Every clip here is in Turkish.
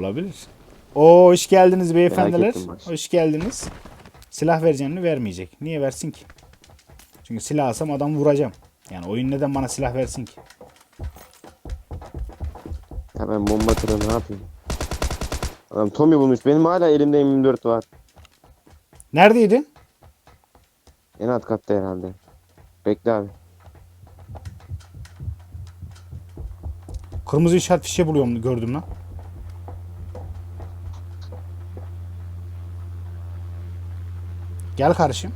Olabilir. Oo hoş geldiniz beyefendiler. ettim. Hoş geldiniz. Silah vereceğini vermeyecek. Niye versin ki? Çünkü silah alsam adam vuracağım. Yani oyun neden bana silah versin ki? Ya ben bomba atarım ne yapayım? Adam Tommy bulmuş. Benim hala elimde M24 var. Neredeydi? En alt katta herhalde. Bekle abi. Kırmızı işaret fişe buluyorum gördüm lan. Gel kardeşim.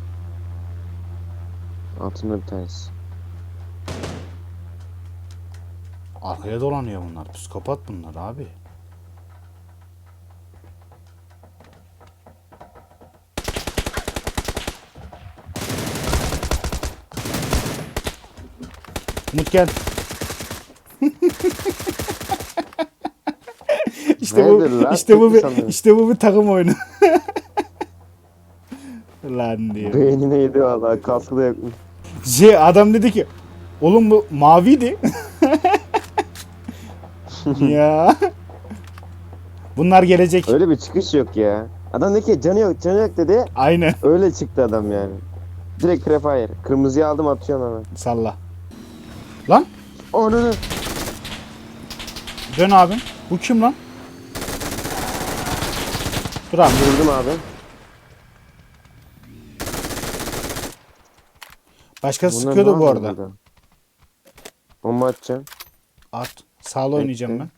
Altında bir tanesi. Arkaya dolanıyor bunlar. Psikopat bunlar abi. Umut gel. işte bu lan? işte bu bir, işte bu bir takım oyunu. Lan diyor. Beynine yedi valla. Kaskı da yokmuş. Şey adam dedi ki oğlum bu maviydi. ya. Bunlar gelecek. Öyle bir çıkış yok ya. Adam dedi ki canı yok canı yok dedi. Aynen. Öyle çıktı adam yani. Direkt prefire. Kırmızıyı aldım atıyorum hemen. Salla. Lan Onu dön abim. Bu kim lan? Dur abi. vurdum abi. Başkası Bunlar sıkıyordu ne bu yapıyor arada. burada? Bomba atacağım. At. Sağla oynayacağım ben.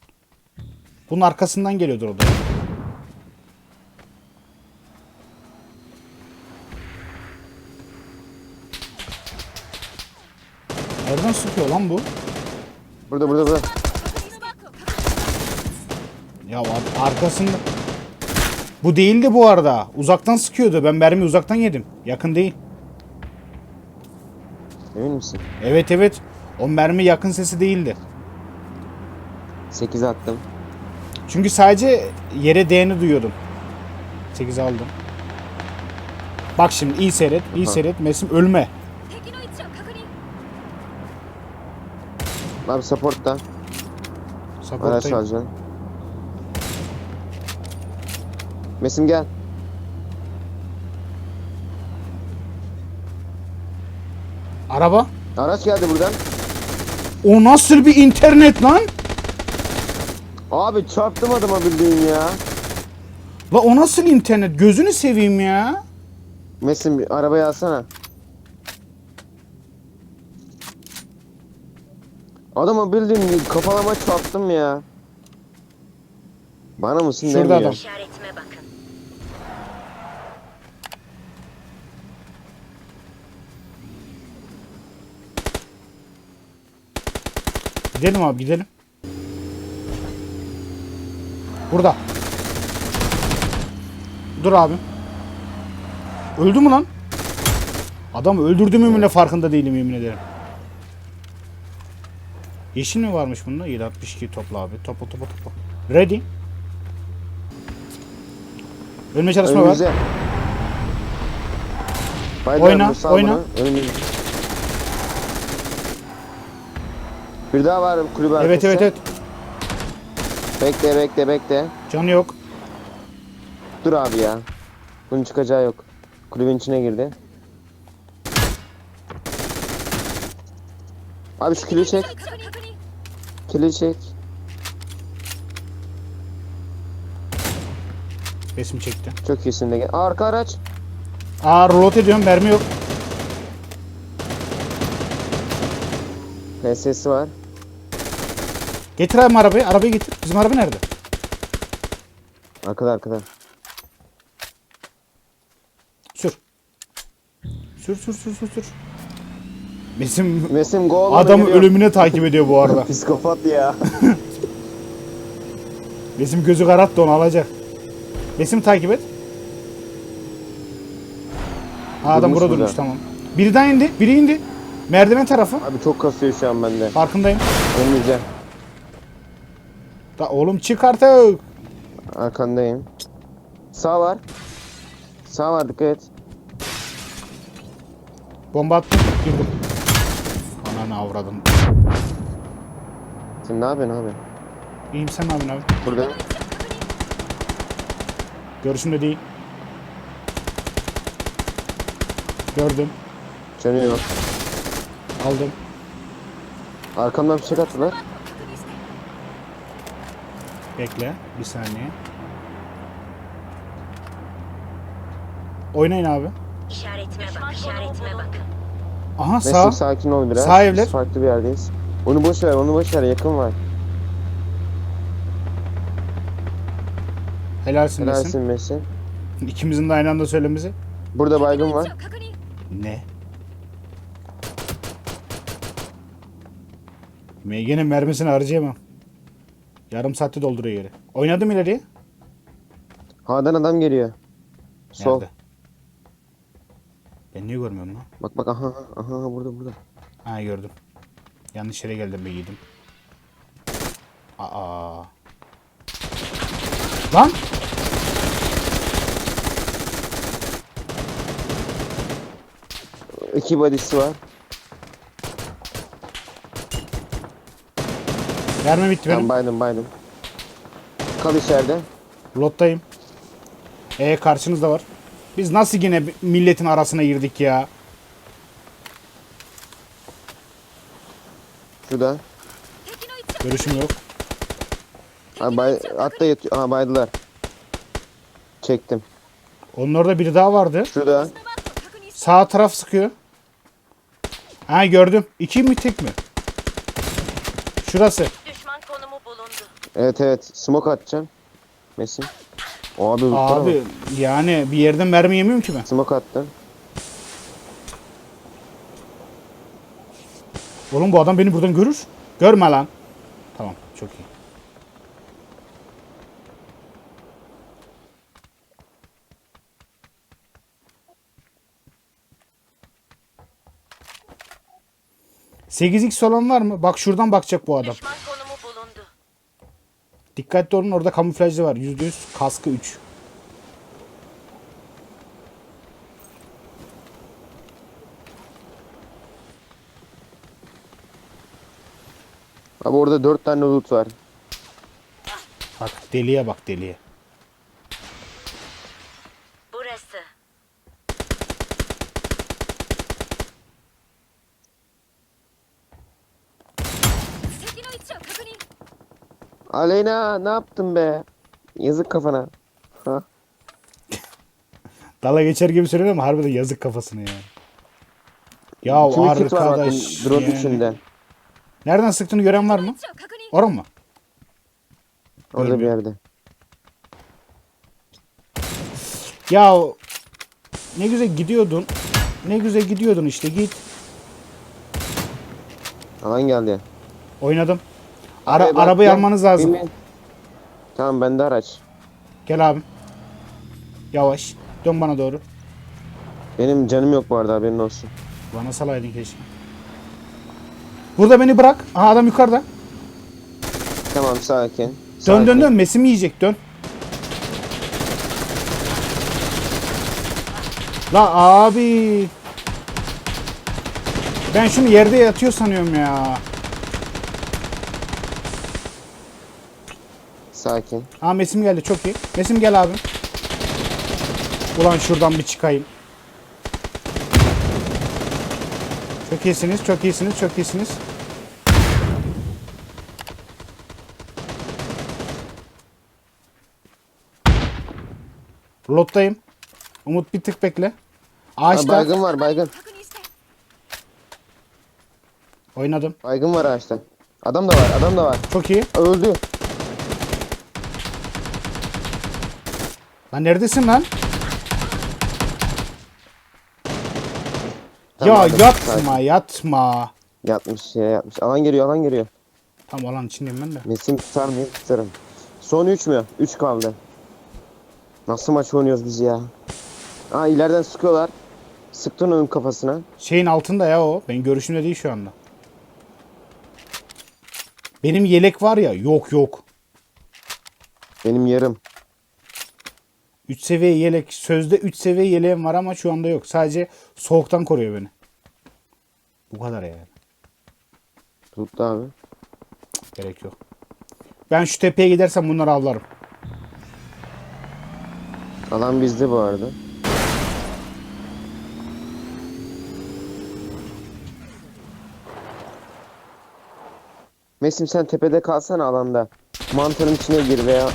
Bunun arkasından geliyordur o da. Nereden sıkıyor lan bu? Burada burada burada. Ya ar- arkasında. Bu değildi bu arada. Uzaktan sıkıyordu. Ben mermi uzaktan yedim. Yakın değil. Emin misin? Evet evet. O mermi yakın sesi değildi. 8 attım. Çünkü sadece yere değeni duyuyordum. 8 aldım. Bak şimdi iyi seyret, iyi Aha. seyret. Mesim ölme. Abi supportta. Araç Mesim gel. Araba. Araç geldi buradan. O nasıl bir internet lan? Abi çarptım adama bildiğin ya. La o nasıl internet? Gözünü seveyim ya. Mesim bir arabayı alsana. Adama bildiğin kafalama çarptım ya. Bana mısın Şurada demiyor. adam. İşaretime bakın. Gidelim abi gidelim. Burada. Dur abi. Öldü mü lan? Adam öldürdüğümü mü ne farkında değilim yemin ederim. Yeşil mi varmış bunda? 762 topla abi. Topla topla topla. Ready. Ölme çalışma var. Önümüzde. Haydi Oyna, oyna. bana. Bir daha var kulübe Evet arkası. evet evet. Bekle bekle bekle. Canı yok. Dur abi ya. Bunun çıkacağı yok. Kulübün içine girdi. Abi şu kili çek. Kili çek. Resim çekti. Çok iyisin de Arka araç. Aa reload ediyorum mermi yok. PS'si var. Getir abi arabayı. Arabayı getir. Bizim araba nerede? Arkada arkada. Sür. Sür sür sür sür sür. Bizim Mesim gol. adamı ölümüne takip ediyor bu arada. Psikopat ya. Besim gözü kararttı onu alacak. Besim takip et. Ha, adam Durmuş burada burada. durmuş tamam. Biri daha indi. Biri indi. Merdiven tarafı. Abi çok kasıyor şu an bende. Farkındayım. Önümüzde. Da, oğlum çık artık. Arkandayım. Sağ var. Sağ var dikkat et. Bomba attım. Girdim. Ananı avradım. Sen ne yapıyorsun abi? İyiyim sen ne yapıyorsun abi? Burada. Görüşümde değil. Gördüm. Canı yok. Aldım. Arkamdan fişek attılar. Bekle bir saniye. Oynayın abi. İşaretime bak, işaretime bak. Aha sağ. Mesut sakin ol biraz. Sağ evler. Biz farklı bir yerdeyiz. Onu boş ver, onu boş ver. Yakın var. Helalsin, Helalsin Mesin. Mesin. İkimizin de aynı anda söylemesi. Burada baygın var. Ne? MG'nin mermisini harcayamam. Yarım saatte dolduruyor yeri. Oynadım ileriye. Ha'dan adam geliyor. Sol. Nerede? Ben niye görmüyorum lan? Bak bak aha aha aha, burada burada. Ha gördüm. Yanlış yere geldim be yedim. Aa. Lan! İki body'si var. Mermi bitti benim. Ben baydım baydım. Kal içeride. Lottayım. E karşınızda var. Biz nasıl yine milletin arasına girdik ya? Şurada. Görüşüm yok. Abi bay, hatta yatıyor. Aha baydılar. Çektim. Onun orada biri daha vardı. Şurada. Sağ taraf sıkıyor. Ha gördüm. İki mi tek mi? Şurası. Evet evet. Smoke atacağım. Mesin. O abi lootlara Abi bak. yani bir yerden mermi yemiyorum ki ben. Smoke attım. Oğlum bu adam beni buradan görür. Görme lan. Tamam çok iyi. Sekiz x olan var mı? Bak şuradan bakacak bu adam. Dikkatli olun orada kamuflajlı var. %100 kaskı 3. Abi orada dört tane loot var. Bak deliye bak deliye. Burası. Aleyna ne yaptın be? Yazık kafana. Ha. Dala geçer gibi söylüyorum ama harbiden yazık kafasına ya. Ya var bakın arkadaş. drop yani. Nereden sıktığını gören var mı? Oran mı? Orada bir yerde. Ya ne güzel gidiyordun. Ne güzel gidiyordun işte git. Alan geldi. Oynadım. Ara, Abi bak, arabayı gel, almanız lazım. bin. Tamam bende araç. Gel abim. Yavaş. Dön bana doğru. Benim canım yok bu arada haberin olsun. Bana salaydın keşke. Burada beni bırak. Aha adam yukarıda. Tamam sakin. Dön sakin. dön dön. Mesim yiyecek dön. La abi. Ben şunu yerde yatıyor sanıyorum ya. Sakin. Ha Mesim geldi çok iyi. Mesim gel abi. Ulan şuradan bir çıkayım. Çok iyisiniz, çok iyisiniz, çok iyisiniz. Lottayım. Umut bir tık bekle. Ağaçta. Ha, baygın var baygın. Oynadım. Baygın var ağaçta. Adam da var adam da var. Çok iyi. Öldü. Lan neredesin lan? Tamam, ya adam, yatma sakin. yatma. Yatmış yere yatmış. Alan geliyor alan geliyor. Tam alan içindeyim ben de. Mesim tutar mıyım? Tutarım. Son 3 mü? 3 kaldı. Nasıl maç oynuyoruz biz ya? Aa ileriden sıkıyorlar. Sıktın onun kafasına. Şeyin altında ya o. Benim görüşümde değil şu anda. Benim yelek var ya. Yok yok. Benim yarım. 3 seviye yelek. Sözde 3 seviye yeleğim var ama şu anda yok. Sadece soğuktan koruyor beni. Bu kadar yani. Tuttu abi. Gerek yok. Ben şu tepeye gidersem bunları avlarım. Alan bizde bu arada. Mesim sen tepede kalsana alanda. Mantarın içine gir veya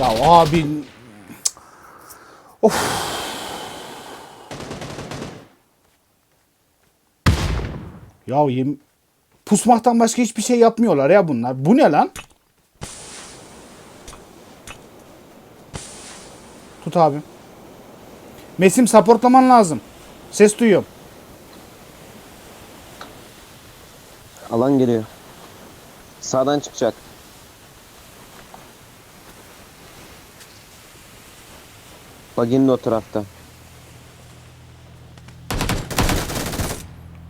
Ya abi. Of. Ya yem... Pusmaktan başka hiçbir şey yapmıyorlar ya bunlar. Bu ne lan? Tut abi. Mesim supportlaman lazım. Ses duyuyorum. alan geliyor. Sağdan çıkacak. Baginin o tarafta.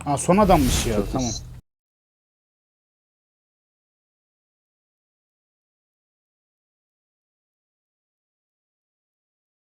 Ha son adammış ya. Tamam.